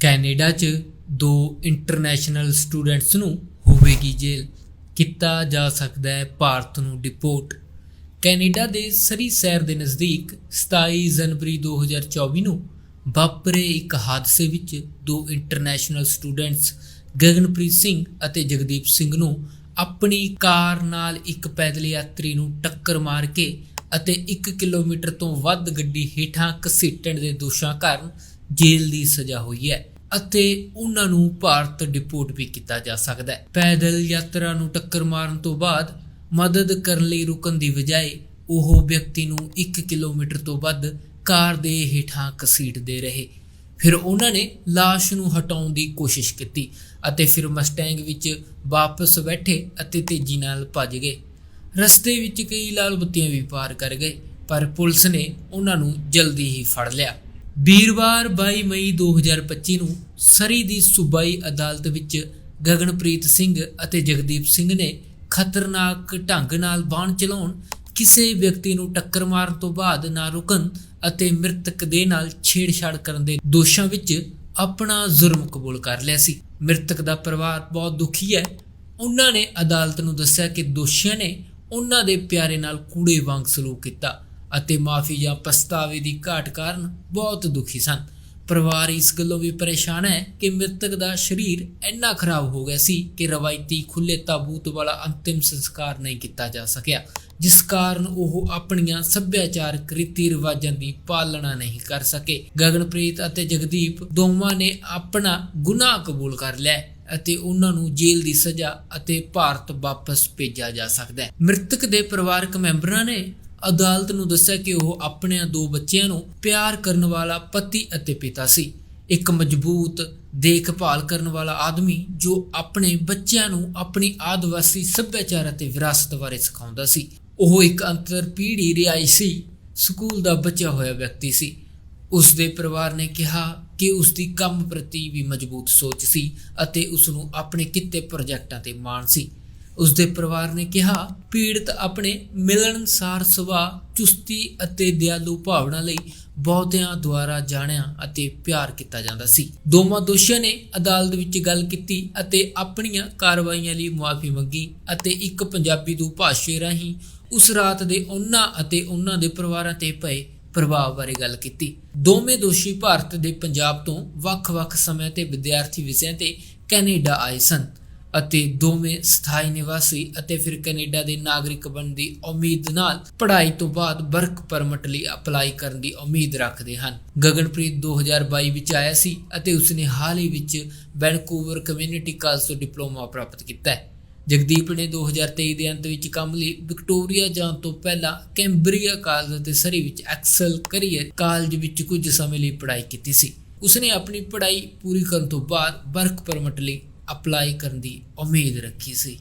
Canada 'ਚ ਦੋ international students ਨੂੰ ਹੋਵੇਗੀ ਜੇਲ੍ਹ। ਕੀਤਾ ਜਾ ਸਕਦਾ ਹੈ ਭਾਰਤ ਨੂੰ ਡਿਪੋਰਟ ਕੈਨੇਡਾ ਦੇ ਸਰੀ ਸ਼ਹਿਰ ਦੇ ਨਜ਼ਦੀਕ 27 ਜਨਵਰੀ 2024 ਨੂੰ ਵਾਪਰੇ ਇੱਕ ਹਾਦਸੇ ਵਿੱਚ ਦੋ ਇੰਟਰਨੈਸ਼ਨਲ ਸਟੂਡੈਂਟਸ ਗਗਨਪ੍ਰੀਤ ਸਿੰਘ ਅਤੇ ਜਗਦੀਪ ਸਿੰਘ ਨੂੰ ਆਪਣੀ ਕਾਰ ਨਾਲ ਇੱਕ ਪੈਦਲ ਯਾਤਰੀ ਨੂੰ ਟੱਕਰ ਮਾਰ ਕੇ ਅਤੇ 1 ਕਿਲੋਮੀਟਰ ਤੋਂ ਵੱਧ ਗੱਡੀ ਹੇਠਾਂ ਘਸੀਟਣ ਦੇ ਦੋਸ਼ਾਂ ਕਾਰਨ ਜੇਲ੍ਹ ਦੀ ਸਜ਼ਾ ਹੋਈ ਹੈ ਅਤੇ ਉਹਨਾਂ ਨੂੰ ਭਾਰਤ ਡਿਪੋਰਟ ਵੀ ਕੀਤਾ ਜਾ ਸਕਦਾ ਹੈ। ਪੈਦਲ ਯਾਤਰਾ ਨੂੰ ਟੱਕਰ ਮਾਰਨ ਤੋਂ ਬਾਅਦ ਮਦਦ ਕਰਨ ਲਈ ਰੁਕਣ ਦੀ ਬਜਾਏ ਉਹ ਵਿਅਕਤੀ ਨੂੰ 1 ਕਿਲੋਮੀਟਰ ਤੋਂ ਵੱਧ ਕਾਰ ਦੇ ਹੇਠਾਂ ਘਸੀਟਦੇ ਰਹੇ। ਫਿਰ ਉਹਨਾਂ ਨੇ ਲਾਸ਼ ਨੂੰ ਹਟਾਉਣ ਦੀ ਕੋਸ਼ਿਸ਼ ਕੀਤੀ ਅਤੇ ਫਿਰ ਮਸਟੈਂਗ ਵਿੱਚ ਵਾਪਸ ਬੈਠੇ ਅਤੇ ਤੇਜ਼ੀ ਨਾਲ ਭੱਜ ਗਏ। ਰਸਤੇ ਵਿੱਚ ਕਈ ਲਾਲ ਬੱਤੀਆਂ ਵੀ ਪਾਰ ਕਰ ਗਏ, ਪਰ ਪੁਲਿਸ ਨੇ ਉਹਨਾਂ ਨੂੰ ਜਲਦੀ ਹੀ ਫੜ ਲਿਆ। ਵੀਰਵਾਰ 22 ਮਈ 2025 ਨੂੰ ਸਰੀ ਦੀ ਸੂਬਾਈ ਅਦਾਲਤ ਵਿੱਚ ਗਗਨਪ੍ਰੀਤ ਸਿੰਘ ਅਤੇ ਜਗਦੀਪ ਸਿੰਘ ਨੇ ਖਤਰਨਾਕ ਢੰਗ ਨਾਲ ਬਾਣ ਚਲਾਉਣ, ਕਿਸੇ ਵਿਅਕਤੀ ਨੂੰ ਟੱਕਰ ਮਾਰਨ ਤੋਂ ਬਾਅਦ ਨਾ ਰੁਕਣ ਅਤੇ ਮ੍ਰਿਤਕ ਦੇ ਨਾਲ ਛੇੜਛਾੜ ਕਰਨ ਦੇ ਦੋਸ਼ਾਂ ਵਿੱਚ ਆਪਣਾ ਜ਼ੁਰਮ ਕਬੂਲ ਕਰ ਲਿਆ ਸੀ। ਮ੍ਰਿਤਕ ਦਾ ਪਰਿਵਾਰ ਬਹੁਤ ਦੁਖੀ ਹੈ। ਉਹਨਾਂ ਨੇ ਅਦਾਲਤ ਨੂੰ ਦੱਸਿਆ ਕਿ ਦੋਸ਼ੀਆਂ ਨੇ ਉਹਨਾਂ ਦੇ ਪਿਆਰੇ ਨਾਲ ਕੂੜੇ ਵਾਂਗ ਸਲੂਕ ਕੀਤਾ। ਅਤੇ ਮਾਫੀ ਜਾਂ ਪਛਤਾਵੇ ਦੀ ਘਾਟ ਕਾਰਨ ਬਹੁਤ ਦੁਖੀ ਸਨ। ਪਰਿਵਾਰ ਇਸ ਗੱਲੋਂ ਵੀ ਪਰੇਸ਼ਾਨ ਹੈ ਕਿ ਮ੍ਰਿਤਕ ਦਾ ਸਰੀਰ ਇੰਨਾ ਖਰਾਬ ਹੋ ਗਿਆ ਸੀ ਕਿ ਰਵਾਇਤੀ ਖੁੱਲੇ ਤਾਬੂਤ ਵਾਲਾ ਅੰਤਿਮ ਸੰਸਕਾਰ ਨਹੀਂ ਕੀਤਾ ਜਾ ਸਕਿਆ, ਜਿਸ ਕਾਰਨ ਉਹ ਆਪਣੀਆਂ ਸੱਭਿਆਚਾਰਕ ਰੀਤੀ ਰਿਵਾਜਾਂ ਦੀ ਪਾਲਣਾ ਨਹੀਂ ਕਰ ਸਕੇ। ਗਗਨਪ੍ਰੀਤ ਅਤੇ ਜਗਦੀਪ ਦੋਵਾਂ ਨੇ ਆਪਣਾ ਗੁਨਾਹ ਕਬੂਲ ਕਰ ਲਿਆ ਅਤੇ ਉਹਨਾਂ ਨੂੰ ਜੇਲ੍ਹ ਦੀ ਸਜ਼ਾ ਅਤੇ ਭਾਰਤ ਵਾਪਸ ਭੇਜਿਆ ਜਾ ਸਕਦਾ ਹੈ। ਮ੍ਰਿਤਕ ਦੇ ਪਰਿਵਾਰਕ ਮੈਂਬਰਾਂ ਨੇ ਅਦਾਲਤ ਨੂੰ ਦੱਸਿਆ ਕਿ ਉਹ ਆਪਣੇ ਦੋ ਬੱਚਿਆਂ ਨੂੰ ਪਿਆਰ ਕਰਨ ਵਾਲਾ ਪਤੀ ਅਤੇ ਪਿਤਾ ਸੀ। ਇੱਕ ਮਜ਼ਬੂਤ ਦੇਖਭਾਲ ਕਰਨ ਵਾਲਾ ਆਦਮੀ ਜੋ ਆਪਣੇ ਬੱਚਿਆਂ ਨੂੰ ਆਪਣੀ ਆਦਿਵਾਸੀ ਸੱਭਿਆਚਾਰ ਅਤੇ ਵਿਰਾਸਤ ਬਾਰੇ ਸਿਖਾਉਂਦਾ ਸੀ। ਉਹ ਇੱਕ ਅੰਤਰ ਪੀੜ੍ਹੀ ਰਿਹਾਇਸ਼ੀ ਸਕੂਲ ਦਾ ਬਚਿਆ ਹੋਇਆ ਵਿਅਕਤੀ ਸੀ। ਉਸ ਦੇ ਪਰਿਵਾਰ ਨੇ ਕਿਹਾ ਕਿ ਉਸ ਦੀ ਕੰਮ ਪ੍ਰਤੀ ਵੀ ਮਜ਼ਬੂਤ ਸੋਚ ਸੀ ਅਤੇ ਉਸ ਨੂੰ ਆਪਣੇ ਕਿੱਤੇ ਪ੍ਰੋਜੈਕਟਾਂ ਤੇ ਮਾਣ ਸੀ। ਉਸ ਦੇ ਪਰਿਵਾਰ ਨੇ ਕਿਹਾ, ਪੀੜਤ ਆਪਣੇ ਮਿਲਣਸਾਰ ਸੁਭਾਅ, ਚੁਸਤੀ ਅਤੇ ਦਿਆਲੂ ਭਾਵਨਾ ਲਈ ਬਹੁਤਿਆਂ ਦੁਆਰਾ ਜਾਣਿਆ ਅਤੇ ਪਿਆਰ ਕੀਤਾ ਜਾਂਦਾ ਸੀ। ਦੋਵਾਂ ਦੋਸ਼ੀਆਂ ਨੇ ਅਦਾਲਤ ਵਿੱਚ ਗੱਲ ਕੀਤੀ ਅਤੇ ਆਪਣੀਆਂ ਕਾਰਵਾਈਆਂ ਲਈ ਮੁਆਫੀ ਮੰਗੀ ਅਤੇ ਇੱਕ ਪੰਜਾਬੀ ਦੂ ਭਾਸ਼ੇ ਰਾਹੀਂ ਉਸ ਰਾਤ ਦੇ ਉਹਨਾਂ ਅਤੇ ਉਹਨਾਂ ਦੇ ਪਰਿਵਾਰਾਂ ਤੇ ਪਏ ਪ੍ਰਭਾਵ ਬਾਰੇ ਗੱਲ ਕੀਤੀ। ਦੋਵੇਂ ਦੋਸ਼ੀ ਭਾਰਤ ਦੇ ਪੰਜਾਬ ਤੋਂ ਵੱਖ-ਵੱਖ ਸਮਿਆਂ ਤੇ ਵਿਦਿਆਰਥੀ ਵਿਸਿਆਂ ਤੇ ਕੈਨੇਡਾ ਆਏ ਸਨ। ਅਤੇ ਦੋਵੇਂ ਸਥਾਈ ਨਿਵਾਸੀ ਅਤੇ ਫਿਰ ਕੈਨੇਡਾ ਦੇ ਨਾਗਰਿਕ ਬਣਨ ਦੀ ਉਮੀਦ ਨਾਲ ਪੜ੍ਹਾਈ ਤੋਂ ਬਾਅਦ ਵਰਕ ਪਰਮਿਟ ਲਈ ਅਪਲਾਈ ਕਰਨ ਦੀ ਉਮੀਦ ਰੱਖਦੇ ਹਨ। ਗਗਨਪ੍ਰੀਤ 2022 ਵਿੱਚ ਆਇਆ ਸੀ ਅਤੇ ਉਸਨੇ ਹਾਲ ਹੀ ਵਿੱਚ ਵੈਨਕੂਵਰ ਕਮਿਊਨਿਟੀ ਕਾਲਜ ਤੋਂ ਡਿਪਲੋਮਾ ਪ੍ਰਾਪਤ ਕੀਤਾ ਹੈ। ਜਗਦੀਪ ਨੇ 2023 ਦੇ ਅੰਤ ਵਿੱਚ ਕੰਮ ਲਈ ਵਿਕਟੋਰੀਆ ਜਾਣ ਤੋਂ ਪਹਿਲਾਂ ਕੈਂਬਰੀਆ ਕਾਲਜ ਅਤੇ ਸਰੀ ਵਿੱਚ ਐਕਸਲ ਕਰੀਅਰ ਕਾਲਜ ਵਿੱਚ ਕੁਝ ਸਮੇਂ ਲਈ ਪੜ੍ਹਾਈ ਕੀਤੀ ਸੀ। ਉਸਨੇ ਆਪਣੀ ਪੜ੍ਹਾਈ ਪੂਰੀ ਕਰਨ ਤੋਂ ਬਾਅਦ ਵਰਕ ਪਰਮਿਟ ਲਈ ਅਪਲਾਈ ਕਰਨ ਦੀ ਉਮੀਦ ਰੱਖੀ ਸੀ।